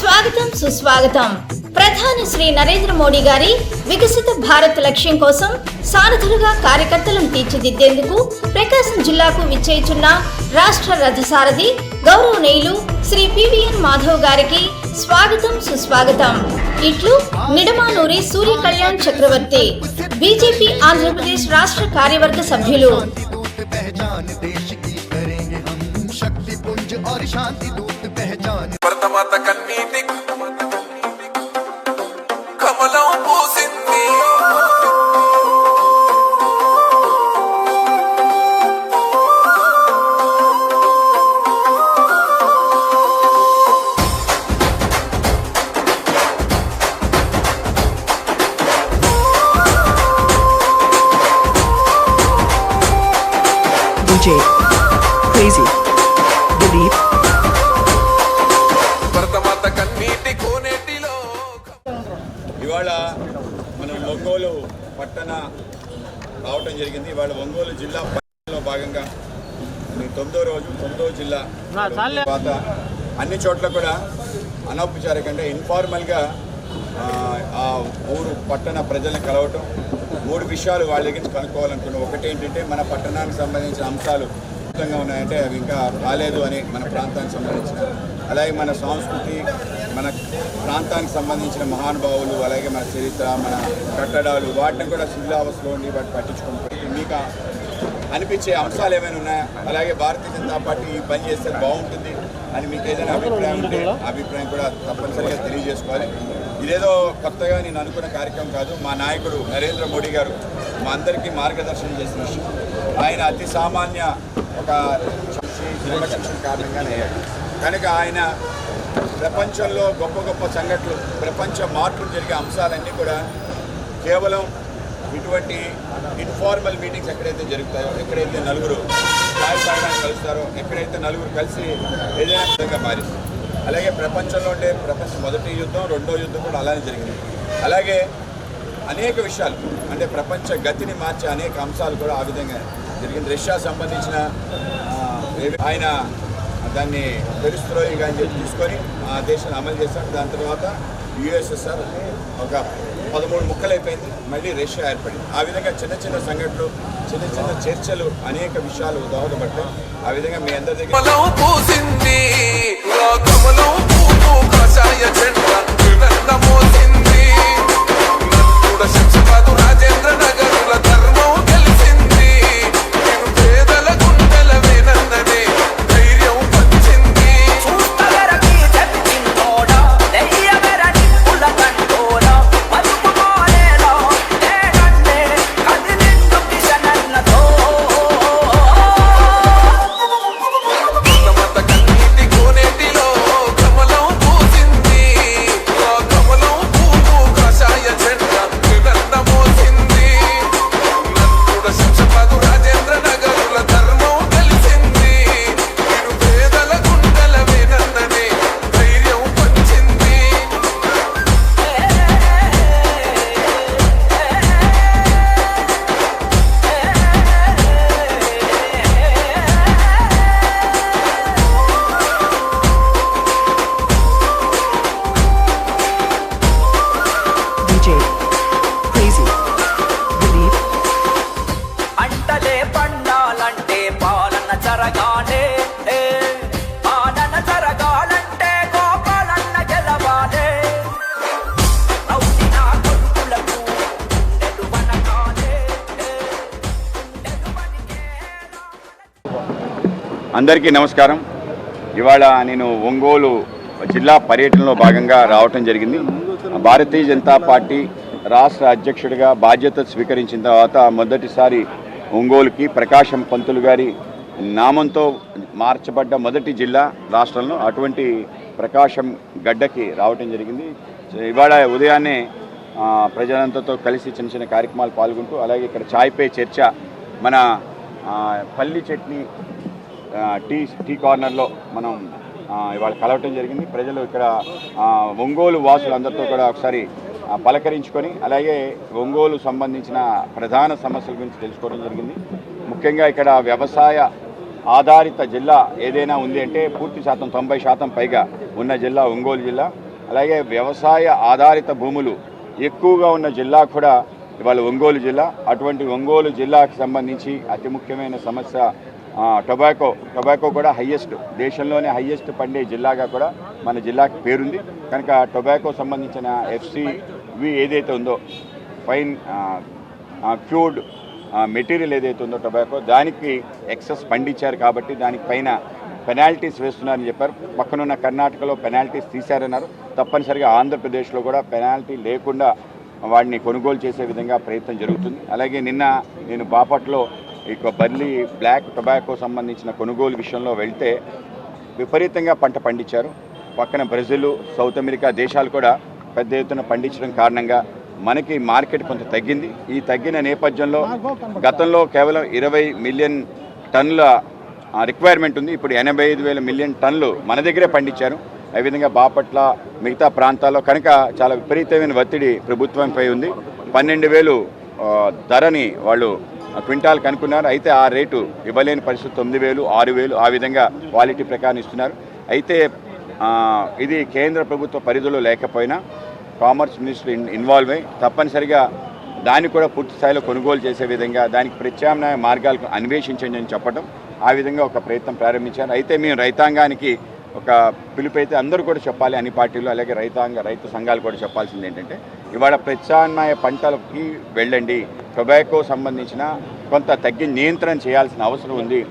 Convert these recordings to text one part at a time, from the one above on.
స్వాగతం సుస్వాగతం ప్రధాని శ్రీ నరేంద్ర మోడీ గారి వికసిత భారత్ లక్ష్యం కోసం సారథులుగా కార్యకర్తలను తీర్చిదిద్దేందుకు ప్రకాశం జిల్లాకు విచ్చేయుచున్న రాష్ట్ర రథసారథి గౌరవనీయులు శ్రీ పివిఎన్ మాధవ్ గారికి స్వాగతం సుస్వాగతం ఇట్లు నిడమానూరి సూర్య కళ్యాణ్ చక్రవర్తి బీజేపీ ఆంధ్రప్రదేశ్ రాష్ట్ర కార్యవర్గ సభ్యులు दूत पहचान देश की करेंगे हम शक्ति पुंज और शांति दूत pertama tekan titik. రావటం జరిగింది. ఇవాళ ఒంగోలు జిల్లా పర్యటనలో భాగంగా తొమ్మిదో రోజు తొమ్మిదో జిల్లా తర్వాత అన్ని చోట్ల కూడా అనౌపచారికంగా ఇన్ఫార్మల్గా ఆ, ఆ ఊరు పట్టణ ప్రజల్ని కలవటం మూడు విషయాలు వాళ్ళ దగ్గర నుంచి కనుక్కోవాలనుకున్నాం. ఒకటి ఏంటంటే మన పట్టణానికి సంబంధించిన అంశాలు అద్భుతంగా ఉన్నాయంటే అవి ఇంకా రాలేదు అని మన ప్రాంతానికి సంబంధించిన. అలాగే మన సంస్కృతి మన ప్రాంతానికి సంబంధించిన మహానుభావులు అలాగే మన చరిత్ర మన కట్టడాలు వాటిని కూడా శిథిలావస్థలో ఉండి వాటిని పట్టించుకుంటూ మీకు అనిపించే అంశాలు ఏమైనా ఉన్నాయా? అలాగే భారతీయ జనతా పార్టీ ఈ పని చేస్తే బాగుంటుంది అని మీకు ఏదైనా అభిప్రాయం ఉంటే అభిప్రాయం కూడా తప్పనిసరిగా తెలియజేసుకోవాలి. ఇదేదో కొత్తగా నేను అనుకున్న కార్యక్రమం కాదు. మా నాయకుడు నరేంద్ర మోడీ గారు మా అందరికీ మార్గదర్శనం చేసిన విషయం. ఆయన అతి సామాన్య ఒక కారణంగానే కనుక ఆయన ప్రపంచంలో గొప్ప గొప్ప సంఘటనలు ప్రపంచ మార్పులు జరిగే అంశాలన్నీ కూడా కేవలం ఇటువంటి ఇన్ఫార్మల్ మీటింగ్స్ ఎక్కడైతే జరుగుతాయో ఎక్కడైతే నలుగురు ఛాయ్ తాగడానికి కలుస్తారో ఎక్కడైతే నలుగురు కలిసి ఏదైనా విధంగా మారింది అలాగే ప్రపంచంలో ఉండే ప్రపంచ మొదటి యుద్ధం రెండో యుద్ధం కూడా అలానే జరిగింది. అలాగే అనేక విషయాలు అంటే ప్రపంచ గతిని మార్చే అనేక అంశాలు కూడా ఆ విధంగా జరిగింది. రష్యా సంబంధించిన ఆయన దాన్ని పెరుస్త్రోయిగా అని చెప్పి తీసుకొని ఆ దేశాన్ని అమలు చేశాడు దాని తర్వాత యుఎస్ఎస్ఆర్ ఒక పదమూడు ముక్కలైపోయింది. మళ్ళీ రష్యా ఏర్పడింది. ఆ విధంగా చిన్న చిన్న సంఘటనలు చిన్న చిన్న చర్చలు అనేక విషయాలు దోహదపడ్డాయి. ఆ విధంగా మీ అందరి దగ్గర అందరికీ నమస్కారం. ఇవాళ నేను ఒంగోలు జిల్లా పర్యటనలో భాగంగా రావటం జరిగింది. భారతీయ జనతా పార్టీ రాష్ట్ర అధ్యక్షుడిగా బాధ్యత స్వీకరించిన తర్వాత మొదటిసారి ఒంగోలుకి ప్రకాశం పంతులు గారి నామంతో మార్చబడ్డ మొదటి జిల్లా రాష్ట్రంలో అటువంటి ప్రకాశం గడ్డకి రావటం జరిగింది. ఇవాళ ఉదయాన్నే ప్రజలంతాతో ప్రజలంతతో కలిసి చిన్న చిన్న కార్యక్రమాలు పాల్గొంటూ అలాగే ఇక్కడ చాయ్ పే చర్చ మన పల్లి చట్నీ టీ టీ కార్నర్లో మనం ఇవాళ కలవటం జరిగింది. ప్రజలు ఇక్కడ ఒంగోలు వాసులు అందరితో కూడా ఒకసారి పలకరించుకొని అలాగే ఒంగోలు సంబంధించిన ప్రధాన సమస్యల గురించి తెలుసుకోవడం జరిగింది. ముఖ్యంగా ఇక్కడ వ్యవసాయ ఆధారిత జిల్లా ఏదైనా ఉంది అంటే పూర్తి శాతం తొంభై శాతం పైగా ఉన్న జిల్లా ఒంగోలు జిల్లా. అలాగే వ్యవసాయ ఆధారిత భూములు ఎక్కువగా ఉన్న జిల్లా కూడా ఇవాళ ఒంగోలు జిల్లా. అటువంటి ఒంగోలు జిల్లాకు సంబంధించి అతి ముఖ్యమైన సమస్య టొబాకో టొబాకో కూడా హయ్యెస్ట్ దేశంలోనే హయ్యెస్ట్ పండే జిల్లాగా కూడా మన జిల్లాకి పేరుంది. కనుక టొబాకో సంబంధించిన ఎఫ్సివి ఏదైతే ఉందో ఫైన్ క్యూర్డ్ మెటీరియల్ ఏదైతే ఉందో టొబాకో దానికి ఎక్సెస్ పండించారు కాబట్టి దానికి పైన పెనాల్టీస్ వేస్తున్నారని చెప్పారు. పక్కనున్న కర్ణాటకలో పెనాల్టీస్ తీశారన్నారు. తప్పనిసరిగా ఆంధ్రప్రదేశ్లో కూడా పెనాల్టీ లేకుండా వాడిని కొనుగోలు చేసే విధంగా ప్రయత్నం జరుగుతుంది. అలాగే నిన్న నేను బాపట్లో ఇక బర్లీ బ్లాక్ టొబాకో సంబంధించిన కొనుగోలు విషయంలో వెళ్తే విపరీతంగా పంట పండించారు. పక్కన బ్రెజిల్ సౌత్ అమెరికా దేశాలు కూడా పెద్ద ఎత్తున పండించడం కారణంగా మనకి మార్కెట్ కొంత తగ్గింది. ఈ తగ్గిన నేపథ్యంలో గతంలో కేవలం ఇరవై మిలియన్ టన్నుల రిక్వైర్మెంట్ ఉంది. ఇప్పుడు ఎనభై ఐదు వేల మిలియన్ టన్నులు మన దగ్గరే పండించారు. అదేవిధంగా బాపట్ల మిగతా ప్రాంతాల్లో కనుక చాలా విపరీతమైన ఒత్తిడి ప్రభుత్వంపై ఉంది. పన్నెండు వేలు ధరని వాళ్ళు క్వింటాల్ కనుక్కున్నారు. అయితే ఆ రేటు ఇవ్వలేని పరిస్థితి తొమ్మిది వేలు ఆరు వేలు ఆ విధంగా క్వాలిటీ ప్రకారం ఇస్తున్నారు. అయితే ఇది కేంద్ర ప్రభుత్వ పరిధిలో లేకపోయినా కామర్స్ మినిస్టర్ ఇన్ ఇన్వాల్వ్ అయ్యి తప్పనిసరిగా దాన్ని కూడా పూర్తి స్థాయిలో కొనుగోలు చేసే విధంగా దానికి ప్రత్యామ్నాయ మార్గాలకు అన్వేషించండి అని చెప్పడం ఆ విధంగా ఒక ప్రయత్నం ప్రారంభించారు. అయితే మేము రైతాంగానికి ఒక పిలుపు అయితే అందరూ కూడా చెప్పాలి అన్ని పార్టీలు అలాగే రైతాంగ రైతు సంఘాలు కూడా చెప్పాల్సింది ఏంటంటే ఇవాళ ప్రత్యామ్నాయ పంటలకి వెళ్ళండి. టొబాకో సంబంధించిన కొంత తగ్గి నియంత్రణ చేయాల్సిన అవసరం ఉంది.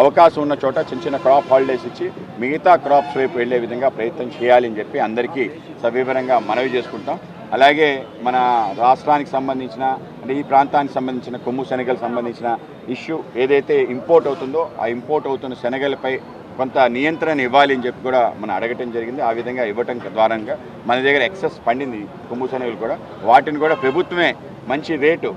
అవకాశం ఉన్న చోట చిన్న చిన్న క్రాప్ హాలిడేస్ ఇచ్చి మిగతా క్రాప్స్ వైపు వెళ్ళే విధంగా ప్రయత్నం చేయాలని చెప్పి అందరికీ సవివరంగా మనవి చేసుకుంటాం. అలాగే మన రాష్ట్రానికి సంబంధించిన అంటే ఈ ప్రాంతానికి సంబంధించిన కొమ్ము శనగలకు సంబంధించిన ఇష్యూ ఏదైతే ఇంపోర్ట్ అవుతుందో ఆ ఇంపోర్ట్ అవుతున్న శనగలపై కొంత నియంత్రణ ఇవ్వాలి అని చెప్పి కూడా మనం అడగటం జరిగింది. ఆ విధంగా ఇవ్వటం ద్వారంగా మన దగ్గర ఎక్సెస్ పండింది కొమ్ము శనగలు కూడా. వాటిని కూడా ప్రభుత్వమే మంచి రేటు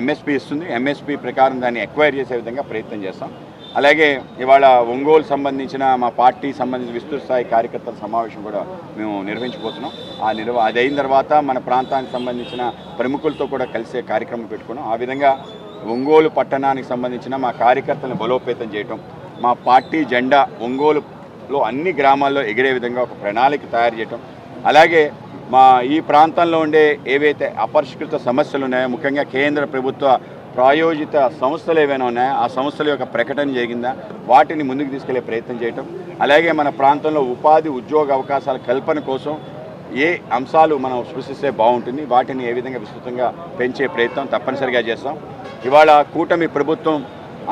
ఎంఎస్పి ఇస్తుంది. ఎంఎస్పి ప్రకారం దాన్ని ఎక్వైర్ చేసే విధంగా ప్రయత్నం చేస్తాం. అలాగే ఇవాళ ఒంగోలు సంబంధించిన మా పార్టీ సంబంధించిన విస్తృత స్థాయి కార్యకర్తల సమావేశం కూడా మేము నిర్వహించబోతున్నాం. ఆ నిర్వ అది అయిన తర్వాత మన ప్రాంతానికి సంబంధించిన ప్రముఖులతో కూడా కలిసే కార్యక్రమం పెట్టుకున్నాం. ఆ విధంగా ఒంగోలు పట్టణానికి సంబంధించిన మా కార్యకర్తలను బలోపేతం చేయటం మా పార్టీ జెండా ఒంగోలులో అన్ని గ్రామాల్లో ఎగిరే విధంగా ఒక ప్రణాళిక తయారు చేయటం. అలాగే మా ఈ ప్రాంతంలో ఉండే ఏవైతే అపరిష్కృత సమస్యలు ఉన్నాయో ముఖ్యంగా కేంద్ర ప్రభుత్వ ప్రాయోజిత సంస్థలు ఏవైనా ఉన్నాయో ఆ సంస్థల యొక్క ప్రకటన జరిగిందా? వాటిని ముందుకు తీసుకెళ్ళే ప్రయత్నం చేయటం. అలాగే మన ప్రాంతంలో ఉపాధి ఉద్యోగ అవకాశాల కల్పన కోసం ఏ అంశాలు మనం సృష్టిస్తే బాగుంటుంది వాటిని ఏ విధంగా విస్తృతంగా పెంచే ప్రయత్నం తప్పనిసరిగా చేస్తాం. ఇవాళ కూటమి ప్రభుత్వం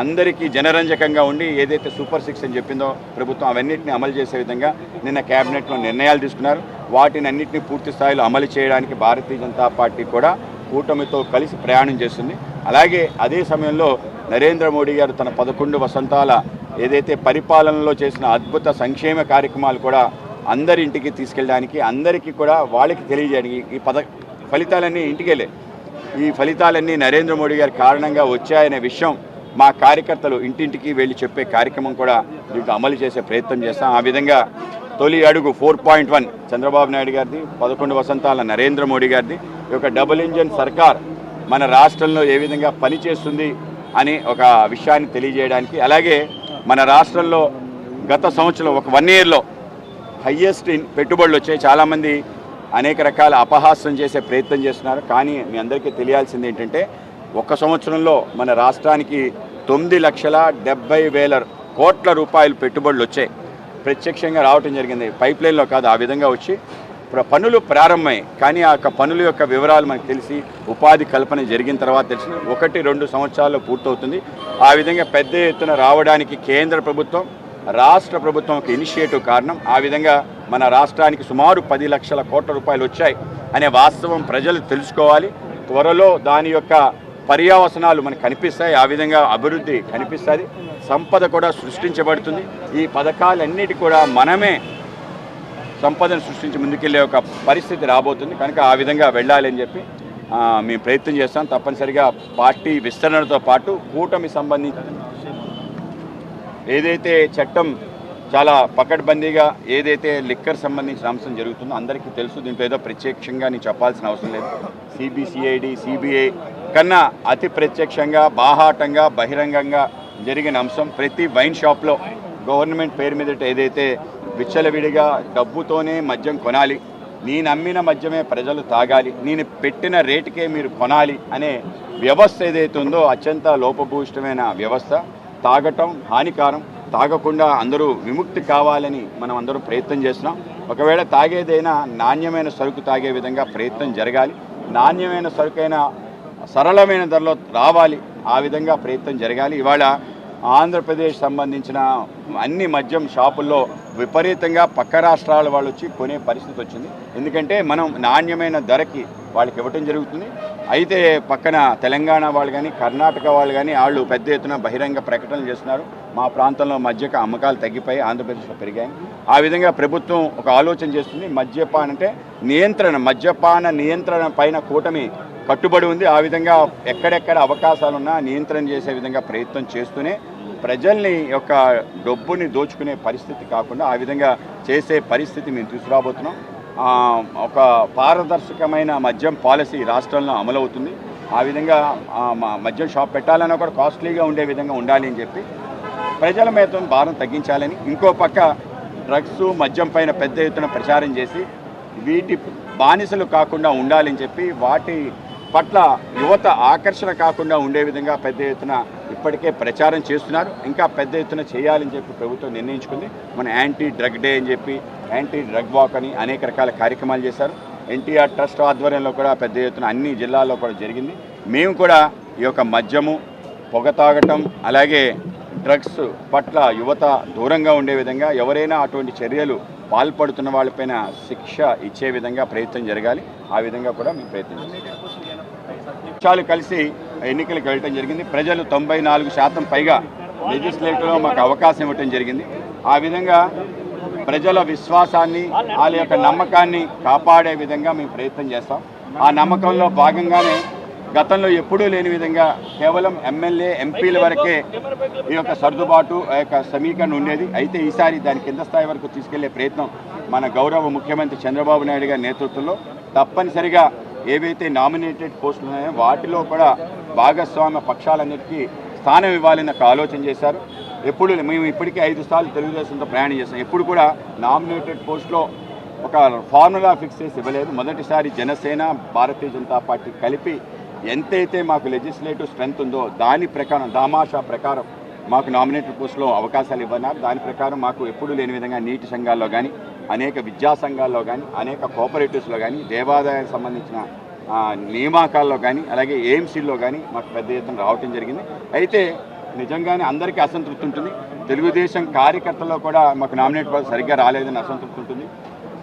అందరికీ జనరంజకంగా ఉండి ఏదైతే సూపర్ సిక్స్ అని చెప్పిందో ప్రభుత్వం అవన్నిటిని అమలు చేసే విధంగా నిన్న క్యాబినెట్లో నిర్ణయాలు తీసుకున్నారు. వాటిని అన్నింటినీ పూర్తి స్థాయిలో అమలు చేయడానికి భారతీయ జనతా పార్టీ కూడా కూటమితో కలిసి ప్రయాణం చేస్తుంది. అలాగే అదే సమయంలో నరేంద్ర మోడీ గారు తన పదకొండు వసంతాల ఏదైతే పరిపాలనలో చేసిన అద్భుత సంక్షేమ కార్యక్రమాలు కూడా అందరి ఇంటికి తీసుకెళ్ళడానికి అందరికీ కూడా వాళ్ళకి తెలియజేయడానికి ఈ పద ఫలితాలన్నీ ఇంటికెళ్ళే ఈ ఫలితాలన్నీ నరేంద్ర మోడీ గారి కారణంగా వచ్చాయనే విషయం మా కార్యకర్తలు ఇంటింటికి వెళ్ళి చెప్పే కార్యక్రమం కూడా దీంట్లో అమలు చేసే ప్రయత్నం చేస్తాం. ఆ విధంగా తొలి అడుగు four point one Chandrababu Naidu గారిది పదకొండు వసంతాల నరేంద్ర మోడీ గారిది ఈ యొక్క డబుల్ ఇంజన్ సర్కార్ మన రాష్ట్రంలో ఏ విధంగా పనిచేస్తుంది అని ఒక విషయాన్ని తెలియజేయడానికి అలాగే మన రాష్ట్రంలో గత సంవత్సరం ఒక వన్ ఇయర్లో హయ్యెస్ట్ ఇన్ పెట్టుబడులు వచ్చాయి. చాలామంది అనేక రకాల అపహాస్యం చేసే ప్రయత్నం చేస్తున్నారు. కానీ మీ అందరికీ తెలియాల్సింది ఏంటంటే ఒక సంవత్సరంలో మన రాష్ట్రానికి తొమ్మిది లక్షల డెబ్బై వేల కోట్ల రూపాయలు పెట్టుబడులు వచ్చాయి. ప్రత్యక్షంగా రావటం జరిగింది. పైప్ లైన్లో కాదు ఆ విధంగా వచ్చి ప్ర- పనులు ప్రారంభమై కానీ ఆ యొక్క పనుల యొక్క వివరాలు మనకు తెలిసి ఉపాధి కల్పన జరిగిన తర్వాత తెలిసిన ఒకటి రెండు సంవత్సరాల్లో పూర్తవుతుంది. ఆ విధంగా పెద్ద ఎత్తున రావడానికి కేంద్ర ప్రభుత్వం రాష్ట్ర ప్రభుత్వం ఒక ఇనిషియేటివ్ కారణం. ఆ విధంగా మన రాష్ట్రానికి సుమారు పది లక్షల కోట్ల రూపాయలు వచ్చాయి అనే వాస్తవం ప్రజలు తెలుసుకోవాలి. త్వరలో దాని యొక్క పర్యావసనాలు మనకు కనిపిస్తాయి ఆ విధంగా అభివృద్ధి కనిపిస్తుంది సంపద కూడా సృష్టించబడుతుంది. ఈ పథకాలన్నిటి కూడా మనమే సంపదను సృష్టించి ముందుకెళ్ళే ఒక పరిస్థితి రాబోతుంది. కనుక ఆ విధంగా వెళ్ళాలి అని చెప్పి మేము ప్రయత్నం చేస్తాం. తప్పనిసరిగా పార్టీ విస్తరణతో పాటు కూటమి సంబంధించి ఏదైతే చట్టం చాలా పకడ్బందీగా ఏదైతే లిక్కర్ సంబంధించిన అంశం జరుగుతుందో అందరికీ తెలుసు. దీంట్లో ఏదో ప్రత్యక్షంగా నేను చెప్పాల్సిన అవసరం లేదు. సిబిసిఐడి సిబిఐ కన్నా అతి ప్రత్యక్షంగా బాహాటంగా బహిరంగంగా జరిగిన అంశం ప్రతి వైన్ షాప్లో గవర్నమెంట్ పేరు మీదట ఏదైతే విచ్చలవిడిగా డబ్బుతోనే మద్యం కొనాలి నేను అమ్మిన మద్యమే ప్రజలు తాగాలి నేను పెట్టిన రేటుకే మీరు కొనాలి అనే వ్యవస్థ ఏదైతే ఉందో అత్యంత లోపభూయిష్టమైన వ్యవస్థ. తాగటం హానికారం. తాగకుండా అందరూ విముక్తి కావాలని మనం అందరూ ప్రయత్నం చేస్తున్నాం. ఒకవేళ తాగేదైనా నాణ్యమైన సరుకు తాగే విధంగా ప్రయత్నం జరగాలి. నాణ్యమైన సరుకైన సరళమైన ధరలో రావాలి. ఆ విధంగా ప్రయత్నం జరగాలి. ఇవాళ ఆంధ్రప్రదేశ్ సంబంధించిన అన్ని మద్యం షాపుల్లో విపరీతంగా పక్క రాష్ట్రాల వాళ్ళు వచ్చి కొనే పరిస్థితి వచ్చింది. ఎందుకంటే మనం నాణ్యమైన ధరకి వాళ్ళకి ఇవ్వటం జరుగుతుంది. అయితే పక్కన తెలంగాణ వాళ్ళు కానీ కర్ణాటక వాళ్ళు కానీ వాళ్ళు పెద్ద ఎత్తున బహిరంగ ప్రకటనలు చేస్తున్నారు. మా ప్రాంతంలో మద్యక అమ్మకాలు తగ్గిపోయి ఆంధ్రప్రదేశ్లో పెరిగాయి. ఆ విధంగా ప్రభుత్వం ఒక ఆలోచన చేస్తుంది. మద్యపాన అంటే నియంత్రణ మద్యపాన నియంత్రణ పైన కూటమి కట్టుబడి ఉంది. ఆ విధంగా ఎక్కడెక్కడ అవకాశాలున్నా నియంత్రణ చేసే విధంగా ప్రయత్నం చేస్తూనే ప్రజల్ని యొక్క డబ్బుని దోచుకునే పరిస్థితి కాకుండా ఆ విధంగా చేసే పరిస్థితి మేము తీసుకురాబోతున్నాం. ఒక పారదర్శకమైన మద్యం పాలసీ రాష్ట్రంలో అమలవుతుంది. ఆ విధంగా మద్యం షాప్ పెట్టాలన్నా కూడా కాస్ట్లీగా ఉండే విధంగా ఉండాలి అని చెప్పి ప్రజల మీద భారం తగ్గించాలని ఇంకో పక్క డ్రగ్స్ మద్యం పైన పెద్ద ఎత్తున ప్రచారం చేసి వీటి బానిసలు కాకుండా ఉండాలని చెప్పి వాటి పట్ల యువత ఆకర్షణ కాకుండా ఉండే విధంగా పెద్ద ఎత్తున ఇప్పటికే ప్రచారం చేస్తున్నారు. ఇంకా పెద్ద ఎత్తున చేయాలని చెప్పి ప్రభుత్వం నిర్ణయించుకుంది. మన యాంటీ డ్రగ్ డే అని చెప్పి యాంటీ డ్రగ్ వాక్ అని అనేక రకాల కార్యక్రమాలు చేశారు. ఎన్టీఆర్ ట్రస్ట్ ఆధ్వర్యంలో కూడా పెద్ద ఎత్తున అన్ని జిల్లాల్లో కూడా జరిగింది. మేము కూడా ఈ యొక్క మద్యము పొగ తాగటం అలాగే డ్రగ్స్ పట్ల యువత దూరంగా ఉండే విధంగా ఎవరైనా అటువంటి చర్యలు పాల్పడుతున్న వాళ్ళపైన శిక్ష ఇచ్చే విధంగా ప్రయత్నం జరగాలి. ఆ విధంగా కూడా మేము ప్రయత్నం పక్షాలు కలిసి ఎన్నికలకు వెళ్ళటం జరిగింది. ప్రజలు తొంభై నాలుగు శాతం పైగా లెజిస్లేటివ్లో మాకు అవకాశం ఇవ్వటం జరిగింది. ఆ విధంగా ప్రజల విశ్వాసాన్ని వాళ్ళ యొక్క నమ్మకాన్ని కాపాడే విధంగా మేము ప్రయత్నం చేస్తాం. ఆ నమ్మకంలో భాగంగానే గతంలో ఎప్పుడూ లేని విధంగా కేవలం ఎమ్మెల్యే ఎంపీల వరకే ఈ యొక్క సర్దుబాటు ఆ యొక్క సమీకరణ ఉండేది. అయితే ఈసారి దాని కింద స్థాయి వరకు తీసుకెళ్ళే ప్రయత్నం మన గౌరవ ముఖ్యమంత్రి చంద్రబాబు నాయుడు గారి నేతృత్వంలో తప్పనిసరిగా ఏవైతే నామినేటెడ్ పోస్టులు ఉన్నాయో వాటిలో కూడా భాగస్వామ్య పక్షాలన్నిటికీ స్థానం ఇవ్వాలని ఒక ఆలోచన చేశారు. ఎప్పుడు మేము ఇప్పటికీ ఐదు సార్లు తెలుగుదేశంతో ప్రయాణం చేస్తాం ఎప్పుడు కూడా నామినేటెడ్ పోస్ట్లో ఒక ఫార్ములా ఫిక్స్ చేసి ఇవ్వలేదు. మొదటిసారి జనసేన భారతీయ జనతా పార్టీ కలిపి ఎంతైతే మాకు లెజిస్లేటివ్ స్ట్రెంత్ ఉందో దాని ప్రకారం దామాషా ప్రకారం మాకు నామినేటెడ్ పోస్టులో అవకాశాలు ఇవ్వన్నారు. దాని ప్రకారం మాకు ఎప్పుడు లేని విధంగా నీటి సంఘాల్లో కానీ అనేక విద్యా సంఘాల్లో కానీ అనేక కోఆపరేటివ్స్లో కానీ దేవాదాయానికి సంబంధించిన నియామకాల్లో కానీ అలాగే ఏఎంసీల్లో కానీ మాకు పెద్ద ఎత్తున రావటం జరిగింది. అయితే నిజంగానే అందరికీ అసంతృప్తి ఉంటుంది. తెలుగుదేశం కార్యకర్తల్లో కూడా మాకు నామినేట్ సరిగ్గా రాలేదని అసంతృప్తి ఉంటుంది.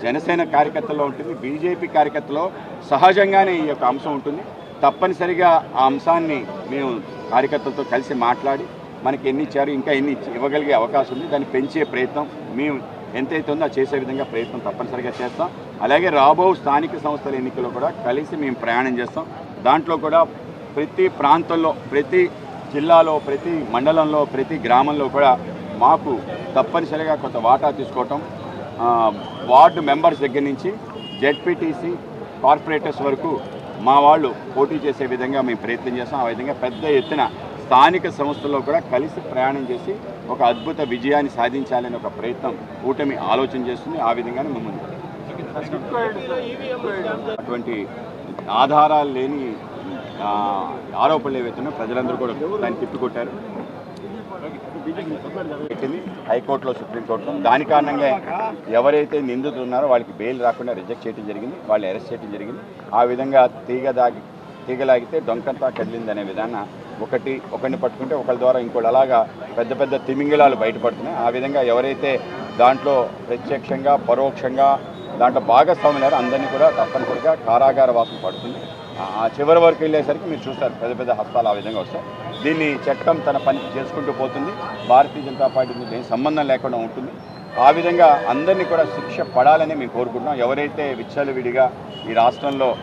జనసేన కార్యకర్తల్లో ఉంటుంది. బీజేపీ కార్యకర్తలో సహజంగానే ఈ యొక్క అంశం ఉంటుంది. తప్పనిసరిగా ఆ అంశాన్ని మేము కార్యకర్తలతో కలిసి మాట్లాడి మనకి ఎన్ని ఇచ్చారు ఇంకా ఎన్ని ఇవ్వగలిగే అవకాశం ఉంది. దాన్ని పెంచే ప్రయత్నం మేము ఎంతైతే ఉందో చేసే విధంగా ప్రయత్నం తప్పనిసరిగా చేస్తాం. అలాగే రాబో స్థానిక సంస్థల ఎన్నికల్లో కూడా కలిసి మేము ప్రయాణం చేస్తాం. దాంట్లో కూడా ప్రతి ప్రాంతంలో ప్రతి జిల్లాలో ప్రతి మండలంలో ప్రతి గ్రామంలో కూడా మాకు తప్పనిసరిగా కొంత వాటా తీసుకోవటం వార్డు మెంబర్స్ దగ్గర నుంచి జెడ్పీటీసీ కార్పొరేటర్స్ వరకు మా వాళ్ళు పోటీ చేసే విధంగా మేము ప్రయత్నం చేస్తాం. ఆ విధంగా పెద్ద ఎత్తున స్థానిక సంస్థల్లో కూడా కలిసి ప్రయాణం చేసి ఒక అద్భుత విజయాన్ని సాధించాలని ఒక ప్రయత్నం కూటమి ఆలోచన చేస్తుంది. ఆ విధంగానే ముందు అటువంటి ఆధారాలు లేని ఆరోపణలు ఏవైతున్నాయో ప్రజలందరూ కూడా దాన్ని తిప్పికొట్టారు. పెట్టింది హైకోర్టులో సుప్రీంకోర్టులో. దాని కారణంగా ఎవరైతే నిందితులు ఉన్నారో వాళ్ళకి బెయిల్ రాకుండా రిజెక్ట్ చేయడం జరిగింది. వాళ్ళు అరెస్ట్ చేయడం జరిగింది. ఆ విధంగా తీగ దాగి తీగలాగితే డొంకంతా కదిలింది అనే విధాన ఒకటి ఒకరిని పట్టుకుంటే ఒకరి ద్వారా ఇంకోటి అలాగా పెద్ద పెద్ద తిమింగిలాలు బయటపడుతున్నాయి. ఆ విధంగా ఎవరైతే దాంట్లో ప్రత్యక్షంగా పరోక్షంగా దాంట్లో భాగస్వాములారో అందరినీ కూడా తప్పనిసరిగా కారాగార వాసన పడుతుంది. ఆ- చివరి వరకు వెళ్ళేసరికి మీరు చూస్తారు పెద్ద పెద్ద హస్తాలు ఆ విధంగా వస్తాయి. దీన్ని చట్టం తన పని చేసుకుంటూ పోతుంది. భారతీయ జనతా పార్టీ దీనికి సంబంధం లేకుండా ఉంటుంది. ఆ విధంగా అందరినీ కూడా శిక్ష పడాలని మేము కోరుకుంటున్నాం. ఎవరైతే విచ్చలవిడిగా ఈ రాష్ట్రంలో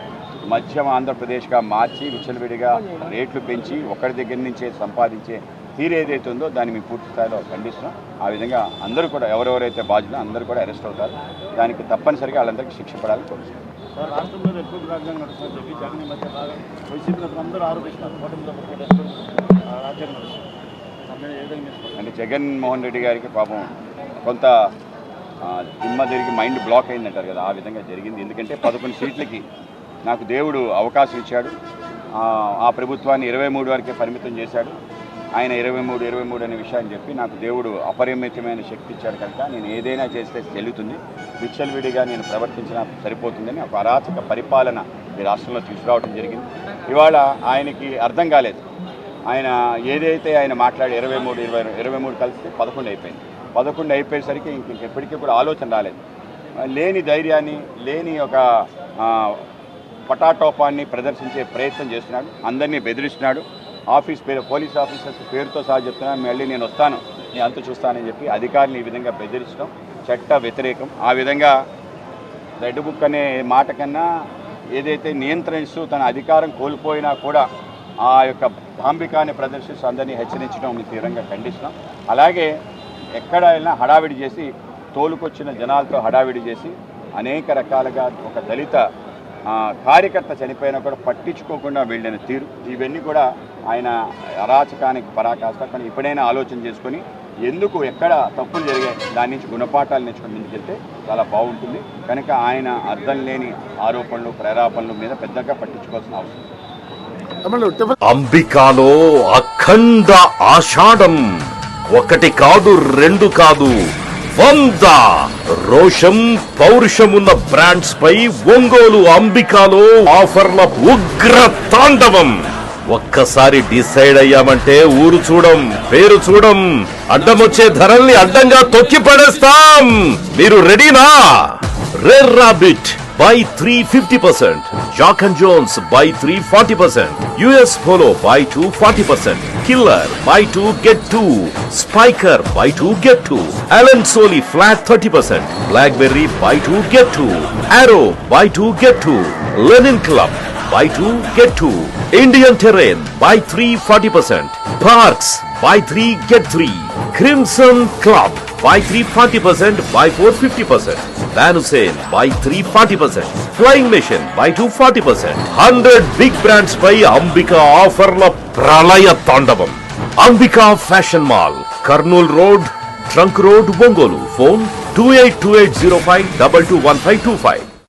మధ్యం ఆంధ్రప్రదేశ్గా మార్చి విచ్చలవిడిగా రేట్లు పెంచి ఒకరి దగ్గర నుంచే సంపాదించే తీరు ఏదైతే ఉందో దాన్ని మేము పూర్తి స్థాయిలో ఖండిస్తున్నాం. ఆ విధంగా అందరూ కూడా ఎవరెవరైతే బాధ్యులు అందరూ కూడా అరెస్ట్ అవుతారు. దానికి తప్పనిసరిగా వాళ్ళందరికీ శిక్ష పడాలని కోరుతున్నాం? అంటే జగన్మోహన్ రెడ్డి గారికి పాపం కొంత దిమ్మ తిరిగి మైండ్ బ్లాక్ అయిందంటారు కదా ఆ విధంగా జరిగింది. ఎందుకంటే పదకొండు సీట్లకి నాకు దేవుడు అవకాశం ఇచ్చాడు. ఆ, ప్రభుత్వాన్ని ఇరవై మూడు వరకే పరిమితం చేశాడు. ఆయన ఇరవై మూడు ఇరవై మూడు అనే విషయాన్ని చెప్పి నాకు దేవుడు అపరిమితమైన శక్తి ఇచ్చాడు కనుక నేను ఏదైనా చేస్తే చెల్లుతుంది. విచ్చలవిడిగా నేను ప్రవర్తించిన సరిపోతుందని ఒక అరాచక పరిపాలన ఈ రాష్ట్రంలో తీసుకురావడం జరిగింది. ఇవాళ ఆయనకి అర్థం కాలేదు. ఆయన ఏదైతే ఆయన మాట్లాడి ఇరవై మూడు ఇరవై ఇరవై మూడు కలిసి పదకొండు అయిపోయింది. పదకొండు అయిపోయేసరికి ఇంక ఎప్పటికీ కూడా ఆలోచన రాలేదు. లేని ధైర్యాన్ని లేని ఒక పటాటోపాన్ని ప్రదర్శించే ప్రయత్నం చేస్తున్నాడు. అందరినీ బెదిరిస్తున్నాడు. ఆఫీస్ పేరు పోలీస్ ఆఫీసర్స్ పేరుతో సహా చెప్తున్నాను మళ్ళీ నేను వస్తాను. నేను అంత చూస్తానని చెప్పి అధికారిని ఈ విధంగా బెదిరించడం చట్ట వ్యతిరేకం. ఆ విధంగా రెడ్ బుక్ అనే మాట కన్నా ఏదైతే నియంత్రిస్తూ తన అధికారం కోల్పోయినా కూడా ఆ యొక్క భాంబికాన్ని ప్రదర్శిస్తూ అందరినీ హెచ్చరించడం తీవ్రంగా ఖండిస్తున్నాం. అలాగే ఎక్కడ వెళ్ళినా హడావిడి చేసి తోలుకొచ్చిన జనాలతో హడావిడి చేసి అనేక రకాలుగా ఒక దళిత కార్యకర్త చనిపోయినా కూడా పట్టించుకోకుండా వెళ్ళిన తీరు. ఇవన్నీ కూడా ఆయన అరాచకానికి పరాకాష్ట కానీ ఇప్పుడైనా ఆలోచన చేసుకొని ఎందుకు ఎక్కడ తప్పులు జరిగాయి దాని నుంచి గుణపాఠాలు నేర్చుకుని ముందుకెళ్తే చాలా బాగుంటుంది. కనుక ఆయన అర్థం లేని ఆరోపణలు ప్రేరాపణల మీద పెద్దగా పట్టించుకోవాల్సిన అవసరం అంబికాలో అఖండ ఆషాఢం. ఒకటి కాదు రెండు కాదు. వంద రోషం పౌరుషమున్న బ్రాండ్స్ పై ఒంగోలు అంబికాలో ఆఫర్ల ఉగ్ర తాండవం. ఒక్కసారి డిసైడ్ అయ్యామంటే ఊరు చూడం పేరు చూడం అడ్డమొచ్చే ధరల్ని అడ్డంగా తొక్కి పడేస్తాం మీరు రెడీనా? రెర్రాబిట్ rabbit by 350%. Jock Jones by 340%. US Polo by 240%. Killer by 2 get 2. Spiker by 2 get 2. Alan Soli flat 30%. Blackberry by 2 get 2. Arrow by 2 get 2. Lenin Club buy 2 get 2 indian terrain buy 3% parks buy 3 get 3 crimson club buy three forty percent buy four fifty percent van hussein buy three forty percent flying machine buy two forty percent hundred big brands by ambika offer la pralaya tandavam ambika fashion mall karnool road trunk road bongolu phone 282805 221525